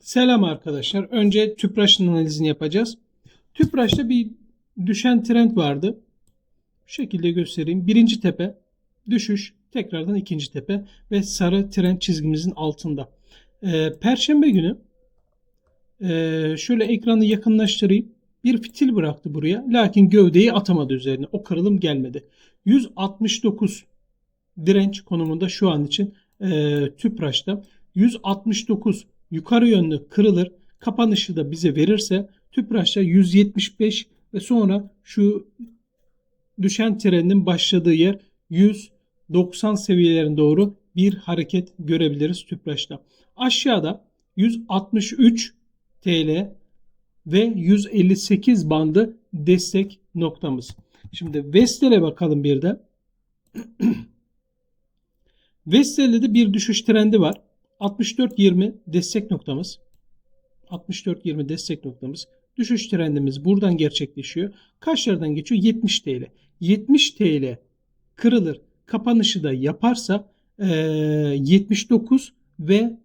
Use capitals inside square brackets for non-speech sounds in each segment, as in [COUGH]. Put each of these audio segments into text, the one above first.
Selam arkadaşlar. Önce tüpraşın analizini yapacağız. Tüpraşta bir düşen trend vardı. Bu şekilde göstereyim. Birinci tepe düşüş, tekrardan ikinci tepe ve sarı trend çizgimizin altında. Ee, Perşembe günü ee, şöyle ekranı yakınlaştırayım. Bir fitil bıraktı buraya. Lakin gövdeyi atamadı üzerine. O kırılım gelmedi. 169 direnç konumunda şu an için ee, Tüpraş'ta. 169 yukarı yönlü kırılır. Kapanışı da bize verirse Tüpraş'ta 175 ve sonra şu düşen trendin başladığı yer 190 seviyelerine doğru bir hareket görebiliriz Tüpraş'ta. Aşağıda 163 TL ve 158 bandı destek noktamız. Şimdi Vestel'e bakalım bir de. [CLEARS THROAT] Vestel'de de bir düşüş trendi var. 64.20 destek noktamız. 64.20 destek noktamız. Düşüş trendimiz buradan gerçekleşiyor. Kaç yerden geçiyor? 70 TL. 70 TL kırılır. Kapanışı da yaparsa eee, 79 ve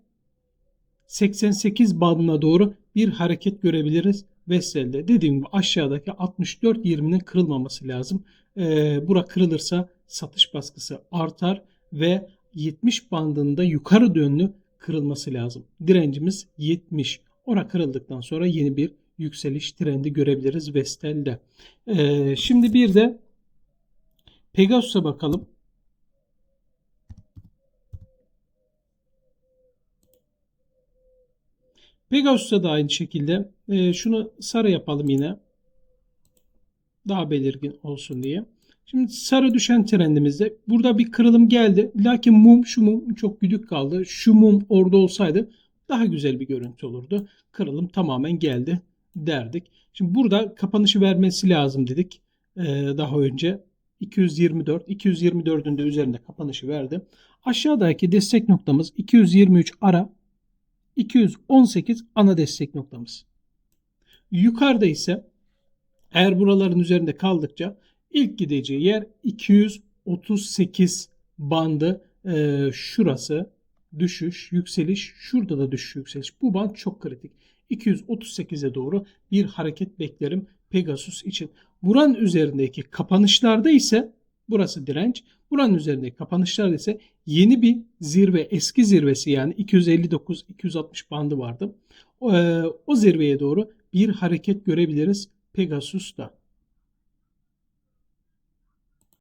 88 bandına doğru bir hareket görebiliriz Vestel'de. Dediğim gibi aşağıdaki 64.20'nin kırılmaması lazım. Bura kırılırsa satış baskısı artar ve 70 bandında yukarı yönlü kırılması lazım. Direncimiz 70. Ora kırıldıktan sonra yeni bir yükseliş trendi görebiliriz Vestel'de. Ee, şimdi bir de Pegasus'a bakalım. Pegasus'a da aynı şekilde e, şunu sarı yapalım yine. Daha belirgin olsun diye. Şimdi sarı düşen trendimizde burada bir kırılım geldi. Lakin mum şu mum çok güdük kaldı. Şu mum orada olsaydı daha güzel bir görüntü olurdu. Kırılım tamamen geldi derdik. Şimdi burada kapanışı vermesi lazım dedik ee, daha önce. 224, 224'ün de üzerinde kapanışı verdi. Aşağıdaki destek noktamız 223 ara, 218 ana destek noktamız. Yukarıda ise eğer buraların üzerinde kaldıkça ilk gideceği yer 238 bandı. Ee, şurası düşüş, yükseliş. Şurada da düşüş, yükseliş. Bu band çok kritik. 238'e doğru bir hareket beklerim Pegasus için. Buranın üzerindeki kapanışlarda ise burası direnç. Buranın üzerindeki kapanışlarda ise yeni bir zirve, eski zirvesi yani 259-260 bandı vardı. O, e, o zirveye doğru bir hareket görebiliriz Pegasus'ta.